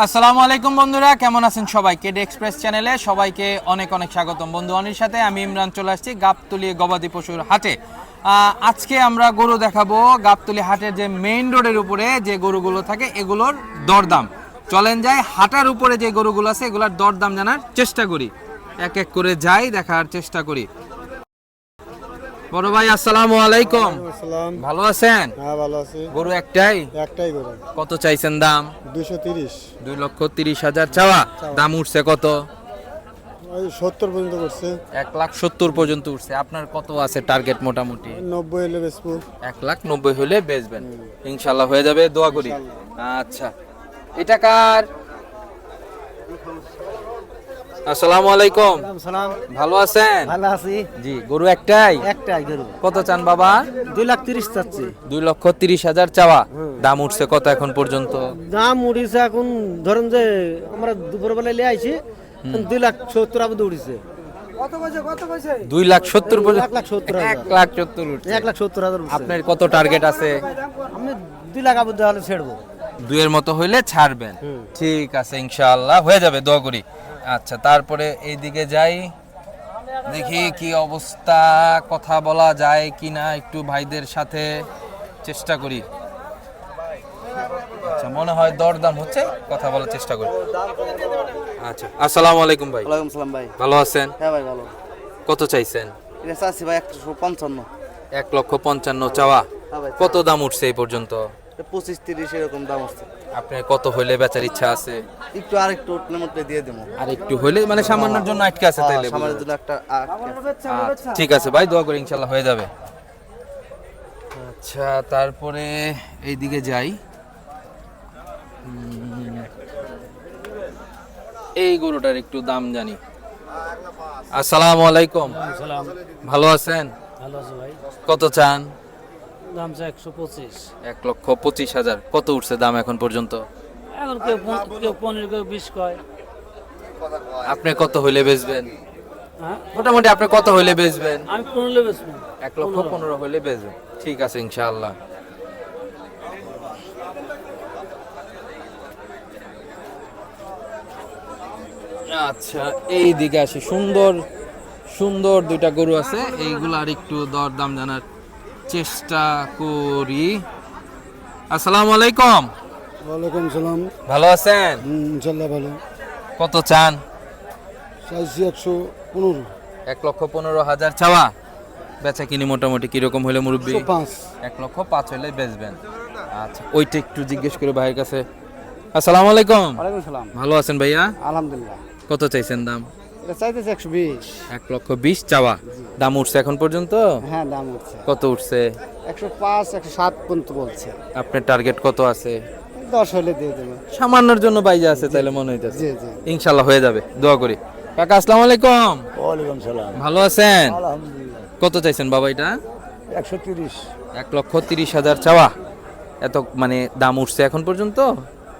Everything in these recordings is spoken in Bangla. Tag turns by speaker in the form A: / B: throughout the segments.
A: আসসালামু আলাইকুম বন্ধুরা, কেমন আছেন সবাই? কেডি এক্সপ্রেস চ্যানেলে সবাইকে অনেক অনেক স্বাগতম। বন্ধু অনির সাথে আমি ইমরান চলে আসছি গাবতলি গবাদি পশুর হাটে। আজকে আমরা গরু দেখাবো গাবতলি হাটের যে মেইন রোডের উপরে যে গরুগুলো থাকে, এগুলোর দরদাম। চলেন যাই, হাটার উপরে যে গরুগুলো আছে, এগুলোর দরদাম জানার চেষ্টা করি। এক এক করে যাই, দেখার চেষ্টা করি। বড় ভাই আসসালামু আলাইকুম।
B: আসসালাম।
A: ভালো আছেন?
B: হ্যাঁ ভালো আছি।
A: গরু একটাই?
B: একটাই গরু।
A: কত চাইছেন দাম?
B: দুশো তিরিশ।
A: দুই লক্ষ তিরিশ হাজার চাওয়া। দাম উঠছে কত?
B: ওই সত্তর পর্যন্ত করছে
A: এক লাখ সত্তর পর্যন্ত উঠছে। আপনার কত আছে টার্গেট মোটামুটি?
B: নব্বই এলে বেসবো
A: এক লাখ নব্বই হলে বেচবেন। ইনশাল্লাহ হয়ে যাবে দোয়া করি। আচ্ছা। এটা কার? আসসালামু আলাইকুম।
C: সালাম।
A: ভালো আছেন?
C: ভালো আছি।
A: জি গরু একটাই?
C: একটাই গরু।
A: কত চান বাবা?
C: দুই লাখ তিরিশ চাচ্ছি।
A: দুই লক্ষ তিরিশ হাজার চাওয়া। দাম উঠছে কত এখন পর্যন্ত?
C: দাম উড়িছে এখন ধরেন যে আমরা দুপুরবেলা লিয়ে আইছি দুই লাখ সত্তর
A: দুই লাখ সত্তর
C: এক লাখ সত্তর
A: এক
C: হাজার
A: লাখ সত্তর উঠছে। আপনার কত টার্গেট আছে?
C: আমি দুই লাখ আবদ্ধ হলে ছেড়বো।
A: দুইয়ের মতো হইলে ছাড়বেন। ঠিক আছে ইনশাআল্লাহ। হয়ে যাবে দোয়া করি। আচ্ছা তারপরে এইদিকে যাই। দেখি কি অবস্থা কথা বলা যায় কি না একটু ভাইদের সাথে চেষ্টা করি। আচ্ছা মনে হয় দরদাম হচ্ছে কথা বলার চেষ্টা করি। আচ্ছা আসসালামু আলাইকুম ভাই।
D: ওয়ালাইকুম সালাম ভাই।
A: ভালো আছেন?
D: হ্যাঁ ভাই ভালো।
A: কত চাইছেন?
D: এটা চাচ্ছি ভাই একশো পঞ্চান্ন।
A: এক লক্ষ পঞ্চান্ন চাওয়া।
D: হ্যাঁ
A: কত দাম উঠছে এই পর্যন্ত?
D: পঁচিশ তিরিশ এরকম দাম আসছে
A: আপনার কত হইলে বেচার ইচ্ছা আছে?
D: একটু আর একটু উঠলে মধ্যে দিয়ে দেবো।
A: আর একটু হইলে মানে সামান্যর জন্য আটকে আছে তাইলে
D: সামনের
A: বোঝা
D: জন্য একটা
A: আচ্ছা, ঠিক আছে ভাই দোয়া করি ইনশাল্লাহ হয়ে যাবে। আচ্ছা তারপরে এইদিকে যাই। এই গরুটার একটু দাম জানি। আসসালামু আলাইকুম। ভালো আছেন?
C: ভালো আছে ভাই।
A: কত চান?
C: দাম চাই একশো পঁচিশ।
A: এক লক্ষ পঁচিশ হাজার। কত উঠছে দাম এখন পর্যন্ত?
C: এখন কেউ পন- কেউ পনেরো কেউ বিশ কয়।
A: আপনি কত হইলে বেচবেন?
C: হ্যাঁ?
A: মোটামুটি আপনি কত হইলে বেচবেন?
C: আমি পনেরো বেচবো।
A: এক লক্ষ পনেরো। হলে বেচবেন। ঠিক আছে ইনশাআল্লাহ। আচ্ছা এই দিকে আসি। সুন্দর সুন্দর দুইটা গরু আছে। এইগুলার একটু দর দাম জানার চেষ্টা করি। আসসালামু আলাইকুম।
B: ওয়ালাইকুম সালাম।
A: ভালো আছেন?
B: ইনশাল্লাহ ভালো।
A: কত চান?
B: চাইছি একশো পনেরো।
A: এক লক্ষ পনেরো হাজার চাওয়া। বেচা কিনি মোটামুটি কীরকম হলে মুরব্বী?
B: পাঁচ।
A: এক লক্ষ পাঁচ হলে বেচবেন। আচ্ছা ওইটা একটু জিজ্ঞেস করে ভাইয়ের কাছে। আসসালামু আলাইকুম।
C: ওয়ালাইকুম সালাম।
A: ভালো আছেন ভাইয়া?
C: আলহামদুলিল্লাহ।
A: কত চাইছেন দাম?
C: এটা চাইতেছে একশো বিশ।
A: এক লক্ষ বিশ চাওয়া। দাম উঠছে এখন পর্যন্ত?
C: হ্যাঁ দাম উঠছে।
A: কত উঠছে?
C: একশো পাঁচ একশো সাত পর্যন্ত বলছে।
A: আপনার টার্গেট কত আছে?
C: দশ হলে দিয়ে দেবে।
A: সামান্যর জন্য বাইজে আছে তাইলে মনে হইতেছে।
C: জি জি।
A: ইনশাল্লাহ হয়ে যাবে। দোয়া করি। কাকা আসসালামু আলাইকুম।
B: ওয়ালাইকুম সালাম।
A: ভালো আছেন?
B: আলহামদুলিল্লাহ।
A: কত চাইছেন বাবা এটা?
B: একশো তিরিশ।
A: এক লক্ষ তিরিশ হাজার চাওয়া। এত মানে দাম উঠছে এখন পর্যন্ত?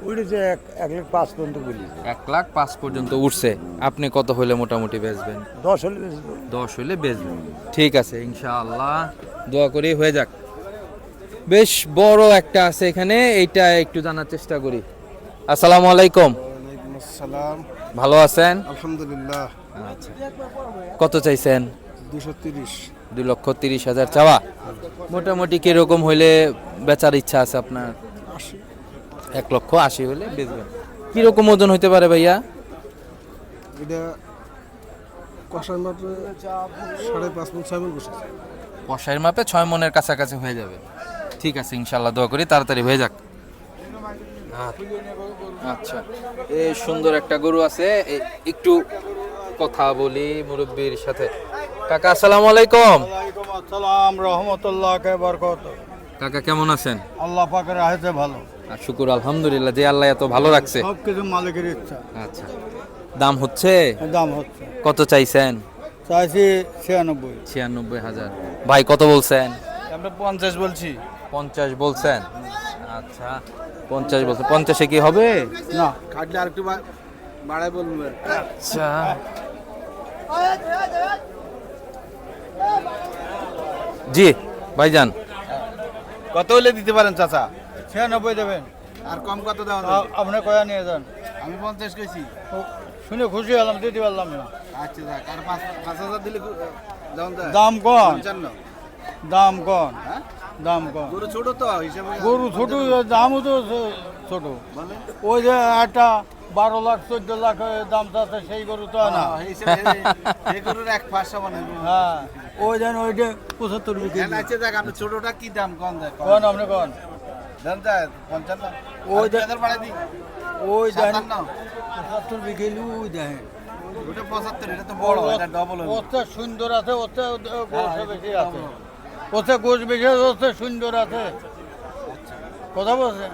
B: উঠেছে এক এক লাখ পাঁচ পর্যন্ত বলি
A: এক লাখ পাঁচ পর্যন্ত উঠছে। আপনি কত হলে মোটামুটি বেচবেন?
B: দশ হলে
A: দশ হলে বেচবেন। ঠিক আছে ইনশাআল্লাহ। দোয়া করি হয়ে যাক। বেশ বড় একটা আছে এখানে এইটা একটু জানার চেষ্টা করি। আসসালামু আলাইকুম।
B: আসসালাম।
A: ভালো আছেন?
B: আলহামদুলিল্লাহ।
A: আচ্ছা। কত চাইছেন?
B: দুশো তিরিশ।
A: দুই লক্ষ তিরিশ হাজার চাওয়া। মোটামুটি কীরকম হইলে বেচার ইচ্ছা আছে আপনার? এক লক্ষ আশি হলে বেচবেন। কীরকম ওজন হইতে পারে ভাইয়া?
B: এটা কষার মাপে সাড়ে পাঁচ মন ছয় মন বসেছে
A: কষাইয়ের মাপে ছয় মনের কাছাকাছি হয়ে যাবে। ঠিক আছে ইনশাল্লাহ দোয়া করি তাড়াতাড়ি হয়ে যাক। আচ্ছা এই সুন্দর একটা গরু আছে এ- একটু কথা বলি মুরব্বীর সাথে। কাকা আসসালামু আলাইকুম।
B: আসসালাম রহমতুল্লাহ কে বরকত।
A: কাকা কেমন আছেন?
B: আল্লাহ পাকের আহেতে ভালো।
A: শুকুর আলহামদুলিল্লাহ যে আল্লাহ এত ভালো রাখছে।
B: সব কিছু মালিকের ইচ্ছা।
A: আচ্ছা। দাম হচ্ছে?
B: দাম হচ্ছে।
A: কত চাইছেন?
B: চাইছি ছিয়ানব্বই।
A: ছিয়ানব্বই হাজার। ভাই কত বলছেন?
B: আমরা পঞ্চাশ বলছি।
A: পঞ্চাশ বলছেন? আচ্ছা। পঞ্চাশ বলছেন। পঞ্চাশে কি হবে?
B: না। কাটলে আর একটু বাড়াই বলবে।
A: আচ্ছা। জি ভাইজান।
B: কত হলে দিতে পারেন চাচা? ছিয়ানব্বই দেবেন।
E: আর কম কত দেওয়া
F: আপনি কয়া নিয়ে যান।
E: আমি পঞ্চাশ কেছি
F: শুনে খুশি হলাম দিতে পারলাম না।
E: আচ্ছা যাক আর পাঁচ হাজার দিলে
F: দাম কম দাম কম
E: হ্যাঁ?
F: দাম কম
E: গরু ছোট তো হিসেবে
F: গরু ছোট দামও তো ছোট। ওই যে একটা বারো লাখ চোদ্দ লাখ দাম চাচ্ছে সেই গরু তো না।
E: হ্যাঁ,
F: হ্যাঁ। ওই দেন ওইটা পঁচাত্তর বিক্রি
E: আচ্ছা দেখ আপনি ছোটটা কি দাম কম দেয়
F: কন আপনি কন? ওই
E: ওই
F: যে-
E: হাজার বাড়াই দিই
F: ওই দেন।
E: সাতান্ন।
F: পঁচাত্তর বিক্রি ওই দেখেন
E: ওটা পঁচাত্তর এটা তো বড় এটা ডবল
F: ওতে সুন্দর আছে ওতে বেশি আছে। ওতে গোছ বেশি আছে ওতে সুন্দর আছে। কথা বলছে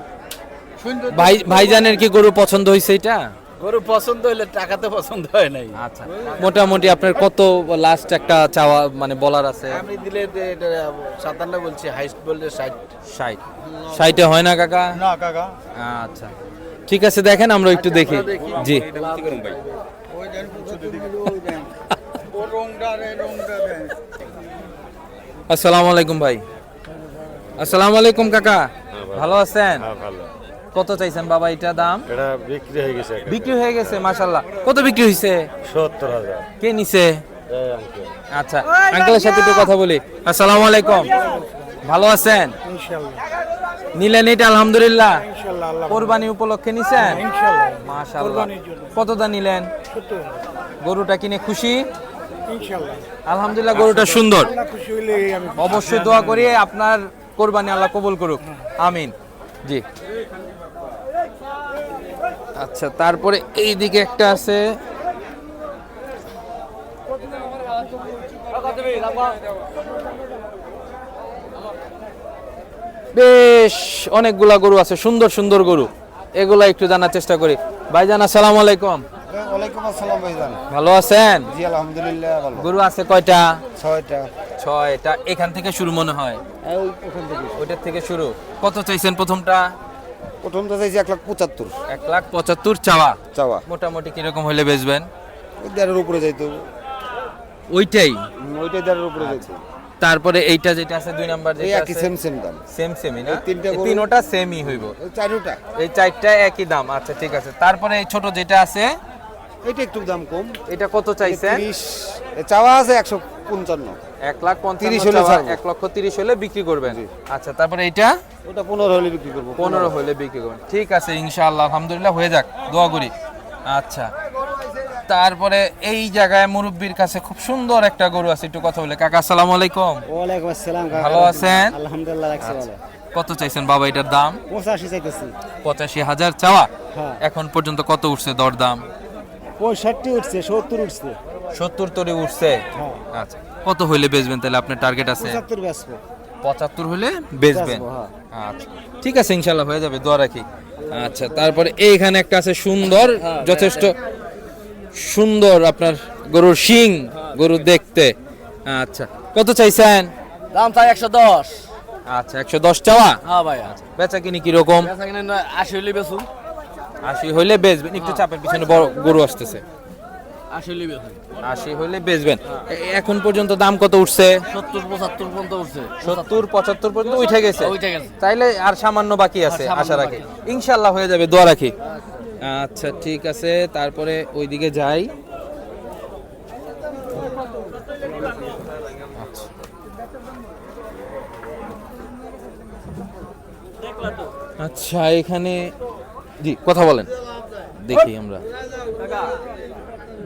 F: সুন্দর
A: ভাই ভাইজানের কি গরু পছন্দ হয়েছে এটা?
G: গরু পছন্দ হইলে টাকাতে পছন্দ হয় নাই।
A: আচ্ছা মোটামুটি আপনার কত লাস্ট একটা চাওয়া মানে বলার আছে?
G: আমি দিলে সাতান্ন বলছি হাইস্ট বললে ষাট।
A: ষাট। ষাটে হয় না কাকা?
F: না কাকা।
A: আচ্ছা। ঠিক আছে দেখেন আমরা একটু দেখি। জি। আসসালামু আলাইকুম ভাই। আসসালামু আলাইকুম কাকা। ভালো। আছেন?
H: ভালো।
A: কত চাইছেন বাবা এটা দাম?
H: এটা বিক্রি হয়ে গেছে
A: বিক্রি হয়ে গেছে মাশাল্লাহ কত বিক্রি হয়েছে
H: সত্তর হাজার।
A: কে নিছে? আচ্ছা আঙ্কেলের সাথে একটু কথা বলি। আসসালামু আলাইকুম। ভালো আছেন? নিলেন এটা আলহামদুলিল্লাহ। কোরবানি উপলক্ষে নিছেন? মাশাআল্লাহ। কতটা নিলেন? গরুটা কিনে খুশি? আলহামদুলিল্লাহ গরুটা সুন্দর। অবশ্যই দোয়া করি আপনার কোরবানি আল্লাহ কবুল করুক। আমিন। জি। আচ্ছা তারপরে এই দিকে একটা আছে। বেশ অনেকগুলা গরু আছে সুন্দর সুন্দর গরু। এগুলা একটু জানার চেষ্টা করি। ভাইজান আসসালামু আলাইকুম।
E: আসসালাম ভাইজান।
A: ভালো আছেন?
E: জি আলহামদুলিল্লাহ ভালো।
A: গরু আছে কয়টা?
E: ছয়টা।
A: ছয়টা। এখান থেকে শুরু মনে হয়? ওইটার থেকে শুরু। কত চাইছেন প্রথমটা?
E: প্রথমটা চাইছি এক লাখ পঁচাত্তর।
A: এক লাখ পঁচাত্তর চাওয়া?
E: চাওয়া।
A: মোটামুটি কীরকম হলে বেচবেন?
E: ওই দেড়ের উপরে যাইতো
A: ওইটাই?
E: ওইটাই দেড়ের উপরে যাইতো
A: তারপরে এইটা যেটা আছে দুই নাম্বার যেটা
E: একই সেম সেম দাম।
A: সেম সেমই না?
E: তিনটা
A: তিনোটা সেমই হইব।
E: চারোটা।
A: এই চারটা একই দাম। আচ্ছা ঠিক আছে। তারপরে এই ছোট যেটা আছে
E: এটা একটু দাম কম।
A: এটা কত চাইছেন?
E: চাওয়া আছে একশো পঞ্চান্ন।
A: এক লাখ পঞ্চান্ন
E: 30 হলে
A: এক লক্ষ তিরিশ হলে বিক্রি করবেন। আচ্ছা তারপরে এইটা?
E: ওটা পনেরো হলে বিক্রি করব
A: পনেরো। হলে বিক্রি করবেন। ঠিক আছে ইনশাআল্লাহ আলহামদুলিল্লাহ হয়ে যাক দোয়া করি। আচ্ছা তারপরে এই জায়গায় মুরব্বির কাছে খুব সুন্দর একটা গরু আছে একটু কথা বলে। কাকা আসসালামু আলাইকুম।
C: ওয়ালাইকুম আসসালাম
A: ভালো আছেন?
C: আলহামদুলিল্লাহ রাখছি ভালো।
A: কত চাইছেন বাবা এটার দাম?
C: পঁচাশি চাইতেছি।
A: পঁচাশি হাজার চাওয়া?
C: হ্যাঁ।
A: এখন পর্যন্ত কত উঠছে দরদাম?
C: পঁয়ষট্টি উঠছে সত্তর উঠছে।
A: সত্তর তরে উঠছে।
C: হ্যাঁ।
A: আচ্ছা। কত হইলে বেচবেন তাহলে? আপনার টার্গেট আছে?
C: পঁচাত্তর বেচবো।
A: পঁচাত্তর হলে বেচবেন?
C: হ্যাঁ।
A: আচ্ছা। ঠিক আছে ইনশাল্লাহ হয়ে যাবে দোয়া রাখি। আচ্ছা তারপরে এইখানে একটা আছে সুন্দর যথেষ্ট সুন্দর আপনার গরুর শিং গরু দেখতে। আচ্ছা কত চাইছেন?
G: দাম চাই একশো দশ।
A: আচ্ছা একশো দশ চাওয়া?
G: হ্যাঁ ভাই আচ্ছা
A: বেচা কিনি কীরকম?
G: আশি হলে বেসুন
A: আশি হইলে বেচবেন একটু চাপের পিছনে বড় গরু আসতেছে।
G: আশি হলে
A: হইলে বেচবেন। এখন পর্যন্ত দাম কত উঠছে?
G: সত্তর পঁচাত্তর পর্যন্ত উঠছে।
A: সত্তর পঁচাত্তর পর্যন্ত উঠে গেছে। তাইলে আর সামান্য বাকি আছে আশা রাখি। ইনশাল্লাহ হয়ে যাবে দোয়া রাখি। আচ্ছা ঠিক আছে। তারপরে ওইদিকে যাই। আচ্ছা এখানে জি কথা বলেন। দেখি আমরা।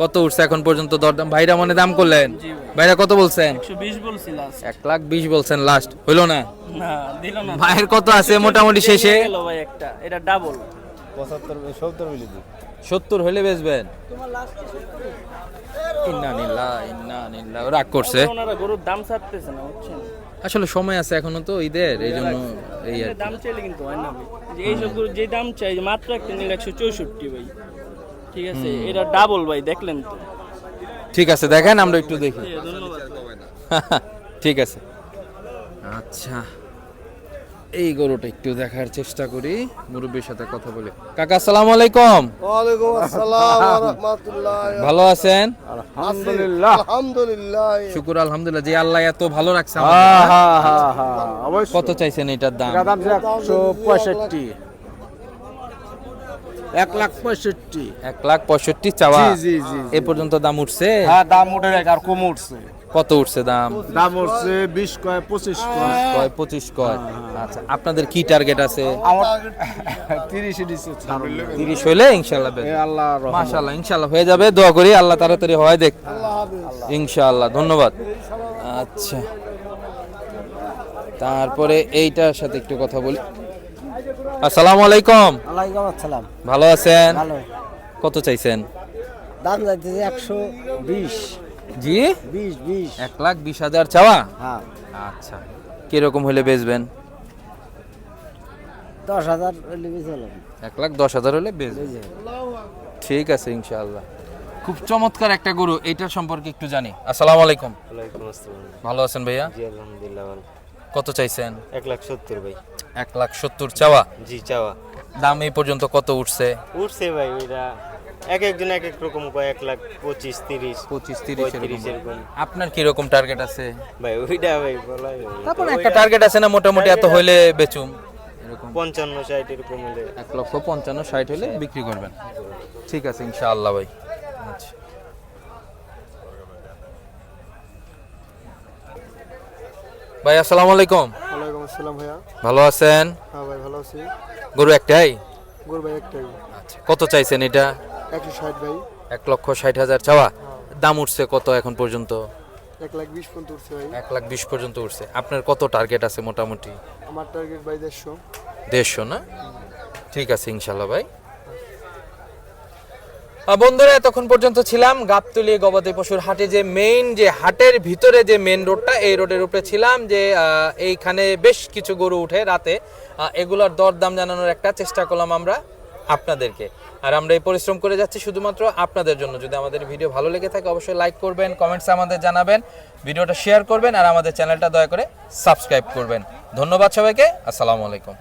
A: কত উঠছে এখন পর্যন্ত দরদাম ভাইরা মনে দাম করলেন। ভাইরা কত বলছেন? এক লাখ বিশ বলছেন লাস্ট হইল না?
G: না দিল না।
A: ভাইয়ের কত আছে মোটামুটি শেষে?
G: গেল ভাই একটা। এটা ডাবল
H: সত্তর
A: বেচবেন। রাগ করছে।
G: গরুর দাম ছাড়তেছে না
A: আসলে সময় আছে এখনও তো ঈদের এই জন্য এই
I: দাম চাইলে কিন্তু হয় না যে এই যে দাম চাই মাত্র একটা নিলে একশো চৌষট্টি ভাই। ঠিক আছে এটা ডাবল ভাই দেখলেন তো।
A: ঠিক আছে দেখেন আমরা একটু দেখি।
I: ঠিক আছে, ধন্যবাদ।
A: ঠিক আছে। আচ্ছা এই গরুটা একটু দেখার চেষ্টা করি মুরব্বীর সাথে কথা বলি। কাকা আসসালামু আলাইকুম।
B: ওয়ালাইকুম আসসালাম ওয়া রাহমাতুল্লাহ।
A: ভালো আছেন?
B: আলহামদুলিল্লাহ। আলহামদুলিল্লাহ।
A: শুকুর আলহামদুলিল্লাহ। যে আল্লাহ এত ভালো রাখছে আমাদের। কত চাইছেন এটার দাম?
C: দাম একশো পঁয়ষট্টি। এক লাখ পঁয়ষট্টি।
A: এক লাখ পঁয়ষট্টি চাওয়া।
C: জি, জি,
A: এ পর্যন্ত দাম উঠছে?
C: হ্যাঁ দাম উঠে আর কম উঠছে।
A: কত উঠছে দাম?
C: দাম উঠছে বিশ কয় পঁচিশ কয়।
A: কয় পঁচিশ কয়। আচ্ছা আপনাদের কি টার্গেট আছে?
C: আমার তিরিশ
A: তিরিশ হইলে ইনশাল্লাহ
C: আল্লাহ
A: মাশাল্লাহ ইনশাল্লাহ হয়ে যাবে দোয়া করি আল্লাহ তাড়াতাড়ি হয় দেখ। ইনশাআল্লাহ ধন্যবাদ। আচ্ছা। তারপরে এইটার সাথে একটু কথা বলি। আসসালামু আলাইকুম।
C: আলাইকুম আসসালাম।
A: ভালো আছেন?
C: ভালো।
A: কত চাইছেন?
C: দাম যাইতেছে একশো বিশ।
A: জি?
C: বিশ বিশ।
A: এক লাখ বিশ হাজার চাওয়া?
C: হ্যাঁ।
A: আচ্ছা। কীরকম হলে বেচবেন?
C: দশ হাজার চলো
A: এক লাখ দশ হাজার হলে বেচবেন। ঠিক আছে ইনশাআল্লাহ। খুব চমৎকার একটা গরু এইটার সম্পর্কে একটু জানি। আসসালামু আলাইকুম।
H: ওয়ালাইকুম আসসালাম।
A: ভালো আছেন ভাইয়া?
H: জি আলহামদুলিল্লাহ ভালো।
A: কত চাইছেন?
H: এক লাখ সত্তর ভাই।
A: এক লাখ সত্তর চাওয়া।
H: জি চাওয়া।
A: দাম এই পর্যন্ত কত উঠছে?
H: উঠছে ভাই ওইটা এক একজন এক এক রকম কয় এক লাখ পঁচিশ তিরিশ
A: পঁচিশ তিরিশ
H: এরকম।
A: আপনার কি রকম টার্গেট আছে?
H: ভাই ওইটা ভাই হয় না।
A: তারপরে একটা টার্গেট আছে না মোটামুটি এত হইলে বেচুম?
H: পঞ্চান্ন ষাট এরকম হলে।
A: এক লক্ষ পঞ্চান্ন ষাট হলে বিক্রি করবেন। ঠিক আছে ইনশাআল্লাহ ভাই আচ্ছা ভাই আসসালামু আলাইকুম।
B: ওয়ালাইকুম আসসালাম ভাইয়া।
A: ভালো আছেন?
B: হ্যাঁ ভাই ভালো আছি।
A: গরু একটাই?
B: গোর ভাই একটাই।
A: আচ্ছা কত চাইছেন এটা?
B: একশো ষাট ভাই।
A: এক লক্ষ ষাট হাজার চাওয়া। দাম উঠছে কত এখন পর্যন্ত?
B: এক লাখ বিশ পর্যন্ত উঠছে ভাই।
A: এক লাখ বিশ পর্যন্ত উঠছে। আপনার কত টার্গেট আছে মোটামুটি?
B: আমার টার্গেট ভাই দেড়শো।
A: দেড়শো না? ঠিক আছে ইনশাল্লাহ ভাই। বন্ধুরা, এতক্ষণ পর্যন্ত ছিলাম গাবতলি গবাদি পশুর হাটে যে মেইন যে হাটের ভিতরে যে মেইন রোডটা, এই রোডের উপরে ছিলাম যে এইখানে বেশ কিছু গরু উঠে রাতে। এগুলোর দরদাম জানানোর একটা চেষ্টা করলাম আমরা আপনাদেরকে। আর আমরা এই পরিশ্রম করে যাচ্ছি শুধুমাত্র আপনাদের জন্য। যদি আমাদের ভিডিও ভালো লেগে থাকে, অবশ্যই লাইক করবেন কমেন্টসে আমাদের জানাবেন, ভিডিওটা শেয়ার করবেন, আর আমাদের চ্যানেলটা দয়া করে সাবস্ক্রাইব করবেন। ধন্যবাদ সবাইকে, আসসালামু আলাইকুম।